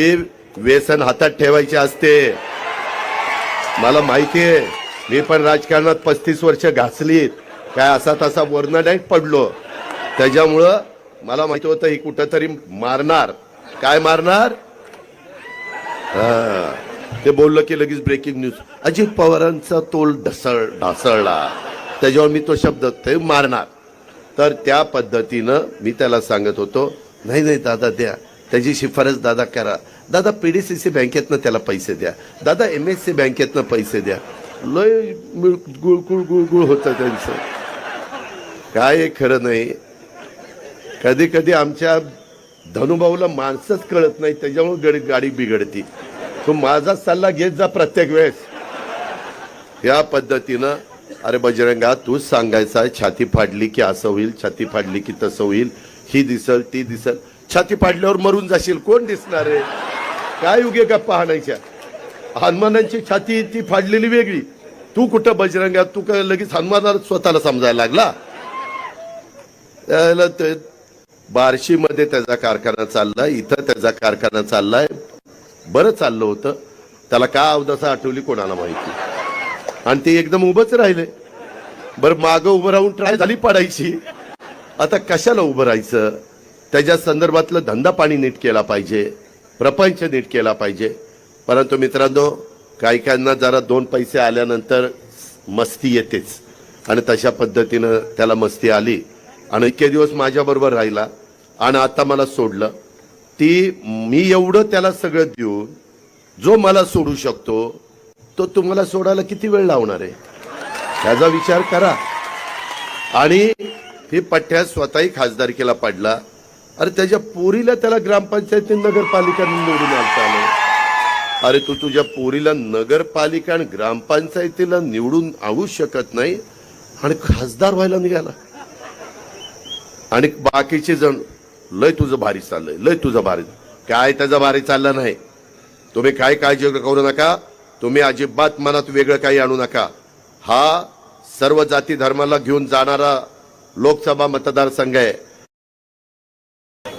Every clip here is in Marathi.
ती व्यसन हातात ठेवायचे असते. मला माहिती आहे मी पण राजकारणात पस्तीस वर्ष घासलीत. काय असा तसा वर्ण नाही पडलो. त्याच्यामुळं मला माहिती होतं ही कुठंतरी मारणार. काय मारणार? हा. ते बोललं की लगेच ब्रेकिंग न्यूज अजित पवारांचा तोल ढसळ ढासळला. त्याच्यावर मी तो शब्द ते मारणार. तर त्या पद्धतीनं मी त्याला सांगत होतो नाही नाही दादा द्या. त्याची शिफारस दादा करा. दादा पी डी सी सी बँकेतनं त्याला पैसे द्या. दादा एम एस सी बँकेतनं पैसे द्या. लय मिळ- गुळगुळ गुळगुळ होतं त्यांचं. काय खरं नाही. कधी कधी आमच्या धनुभाऊला माणसंच कळत नाही त्याच्यामुळे गडी गाडी बिघडती. तू माझा सल्ला घेत जा प्रत्येक वेळेस. या पद्धतीनं अरे बजरंगा तूच सांगायचा छाती फाडली की असं होईल छाती फाडली की तसं होईल ही दिसल ती दिसल. छाती फाडल्यावर मरून जाशील. कोण दिसणार आहे? काय उगे का पाहण्याच्या हनुमानांची छाती ती फाडलेली वेगळी. तू कुठं बजरंगा तू का लगेच हनुमानाला स्वतःला समजायला लागला? त्याला ते बार्शीमध्ये त्याचा कारखाना चाललाय इथं त्याचा कारखाना चाललाय. बरं चाललं होतं. त्याला का अवदसा आठवली कोणाला माहिती? आणि ते एकदम उभंच राहिले. बरं मागं उभं राहून ट्राय झाली पडायची. आता कशाला उभं राहायचं? त्याच्या संदर्भातलं धंदा पाणी नीट केला पाहिजे प्रपंच नीट केला पाहिजे. परंतु मित्रांनो काही काहींना जरा दोन पैसे आल्यानंतर मस्ती येतेच. आणि तशा पद्धतीनं त्याला मस्ती आली. आणि इतके दिवस माझ्याबरोबर राहिला. आणि आता मला सोडलं. ती मी एवढं त्याला सगळं देऊन जो मला सोडू शकतो तो तुम्हाला सोडायला किती वेळ लावणार आहे? त्याचा विचार करा. आणि ही पठ्या स्वतःही खासदारकीला पडला. अरे त्याच्या पोरीला त्याला ग्रामपंचायती नगरपालिका निवडून आणता आलं. अरे तू तुझ्या पोरीला नगरपालिका आणि ग्रामपंचायतीला निवडून आणू शकत नाही आणि खासदार व्हायला निघाला. आणि बाकीचे जण लय तुझं भारी चाललंय लय तुझं भारी. काय त्याचं भारी चाललं नाही. तुम्ही काय काळजी करू नका. तुम्ही अजिबात मनात वेगळं काही आणू नका. हा सर्व जाती धर्माला घेऊन जाणारा लोकसभा मतदारसंघ आहे.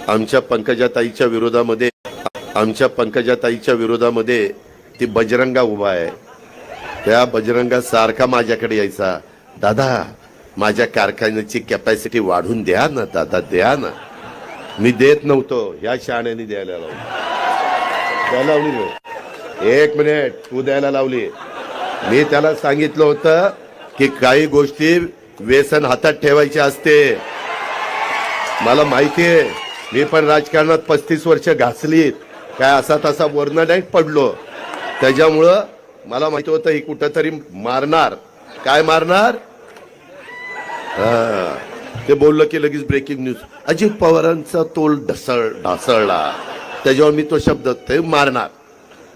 आमच्या पंकजाताईच्या विरोधामध्ये आमच्या पंकजाताईच्या विरोधामध्ये ती बजरंगा उभा आहे. त्या बजरंगा सारखा माझ्याकडे यायचा. दादा माझ्या कारखान्याची कॅपॅसिटी वाढून द्या ना दादा द्या ना. मी देत नव्हतो ह्या शाण्याने द्यायला लावली. द्यायला लावली एक मिनिट तू द्यायला लावली. मी त्याला सांगितलं होतं की काही गोष्टी व्यसन हातात ठेवायचे असते. मला माहिती आहे मी पण राजकारणात पस्तीस वर्ष घासलीत. काय असा तसा वर्ण नाही पडलो. त्याच्यामुळं मला माहिती होतं ही कुठंतरी मारणार. काय मारणार? ते बोललं की लगेच ब्रेकिंग न्यूज अजित पवारांचा तोल ढसळ ढासळला. त्याच्यावर मी तो शब्द ते मारणार.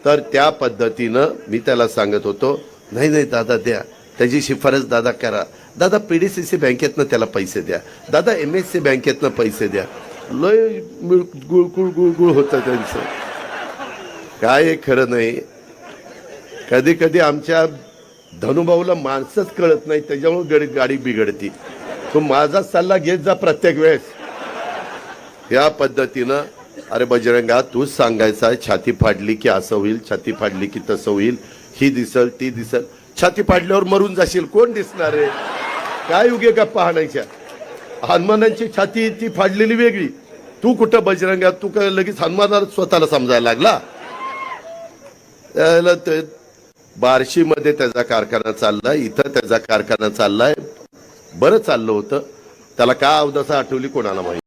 तर त्या पद्धतीनं मी त्याला सांगत होतो नाही नाही दादा द्या. त्याची शिफारस दादा करा. दादा पी डी सी सी बँकेतनं त्याला पैसे द्या. दादा एम एस सी बँकेतनं पैसे द्या. लय मिळ- गुळगुळ गुळगुळ होतं त्यांचं. काय हे खरं नाही. कधी कधी आमच्या धनुभाऊला माणसंच कळत नाही त्याच्यामुळे गडी गाडी बिघडती. तू माझा सल्ला घेत जा प्रत्येक वेळेस. या पद्धतीनं अरे बजरंगा तूच सांगायचा छाती फाडली की असं होईल छाती फाडली की तसं होईल ही दिसल ती दिसल. छाती फाडल्यावर मरून जाशील कोण दिसणार आहे? काय उगे का पाहण्याच्या हनुमानांची छाती ती फाडलेली वेगळी. तू कुठं बजरंगा तू काय लगेच हनुमानाला स्वतःला समजायला लागला? त्याला ते बार्शीमध्ये त्याचा कारखाना चाललाय इथं त्याचा कारखाना चाललाय. बरं चाललं होतं. त्याला का अवदसा आठवली कोणाला माहिती?